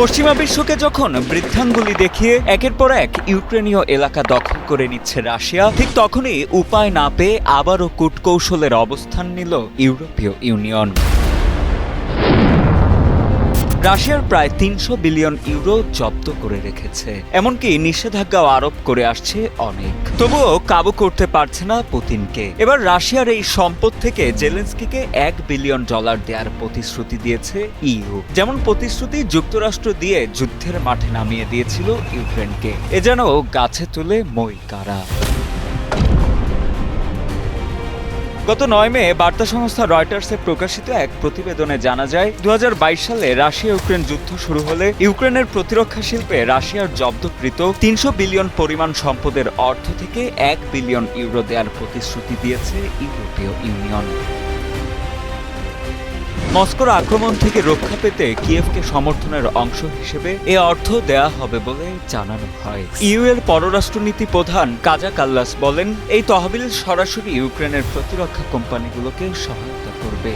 পশ্চিমা বিশ্বকে যখন বৃদ্ধাঙ্গুলি দেখিয়ে একের পর এক ইউক্রেনীয় এলাকা দখল করে নিচ্ছে রাশিয়া, ঠিক তখনই উপায় না পেয়ে আবারও কূটকৌশলের অবস্থান নিল ইউরোপীয় ইউনিয়ন। রাশিয়ার প্রায় তিনশো বিলিয়ন ইউরো জব্দ করে রেখেছে। এমনকি নিষেধাজ্ঞাও আরোপ করে আসছে অনেক। তবুও কাবু করতে পারছে না পুতিনকে। এবার রাশিয়ার এই সম্পদ থেকে জেলেন্সকিকে এক বিলিয়ন ডলার দেওয়ার প্রতিশ্রুতি দিয়েছে ইউ। যেমন প্রতিশ্রুতি যুক্তরাষ্ট্র দিয়ে যুদ্ধের মাঠে নামিয়ে দিয়েছিল ইউক্রেনকে। এ যেন গাছে তুলে মই কারা। গত নয় মে বার্তা সংস্থা রয়টার্সে প্রকাশিত এক প্রতিবেদনে জানা যায় দু হাজার বাইশ সালে রাশিয়া ইউক্রেন যুদ্ধ শুরু হলে ইউক্রেনের প্রতিরক্ষা শিল্পে রাশিয়ার জব্দকৃত তিনশো বিলিয়ন পরিমাণ সম্পদের অর্থ থেকে এক বিলিয়ন ইউরো দেওয়ার প্রতিশ্রুতি দিয়েছে ইউরোপীয় ইউনিয়ন। মস্কোর আক্রমণ থেকে রক্ষা পেতে কিয়েভকে সমর্থনের অংশ হিসেবে এ অর্থ দেয়া হবে বলে জানানো হয়। ইউ এর পররাষ্ট্রনীতি প্রধান কাজা কাল্লাস বলেন, এই তহবিল সরাসরি ইউক্রেনের প্রতিরক্ষা কোম্পানিগুলোকে সহায়তা করবে।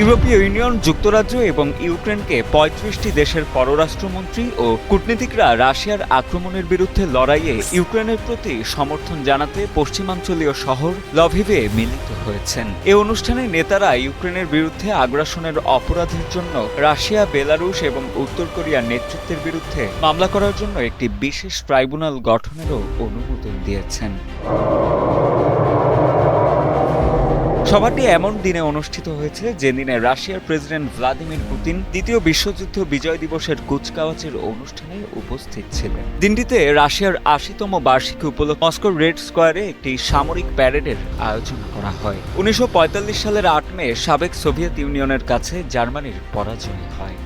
ইউরোপীয় ইউনিয়ন, যুক্তরাজ্য এবং ইউক্রেনকে পঁয়ত্রিশটি দেশের পররাষ্ট্রমন্ত্রী ও কূটনীতিকরা রাশিয়ার আক্রমণের বিরুদ্ধে লড়াইয়ে ইউক্রেনের প্রতি সমর্থন জানাতে পশ্চিমাঞ্চলীয় শহর লভিভে মিলিত হয়েছেন। এ অনুষ্ঠানে নেতারা ইউক্রেনের বিরুদ্ধে আগ্রাসনের অপরাধের জন্য রাশিয়া, বেলারুশ এবং উত্তর কোরিয়ার নেতৃত্বের বিরুদ্ধে মামলা করার জন্য একটি বিশেষ ট্রাইব্যুনাল গঠনেরও অনুমোদন দিয়েছেন। সভাটি এমন দিনে অনুষ্ঠিত হয়েছে যে দিনে রাশিয়ার প্রেসিডেন্ট ভ্লাদিমির পুতিন দ্বিতীয় বিশ্বযুদ্ধ বিজয় দিবসের কুচকাওয়াচের অনুষ্ঠানে উপস্থিত ছিলেন। দিনটিতে রাশিয়ার আশিতম বার্ষিকী উপলক্ষে মস্কোর রেড স্কোয়ারে একটি সামরিক প্যারেডের আয়োজন করা হয়। উনিশশো পঁয়তাল্লিশ সালের আট মে সাবেক সোভিয়েত ইউনিয়নের কাছে জার্মানির পরাজয় হয়।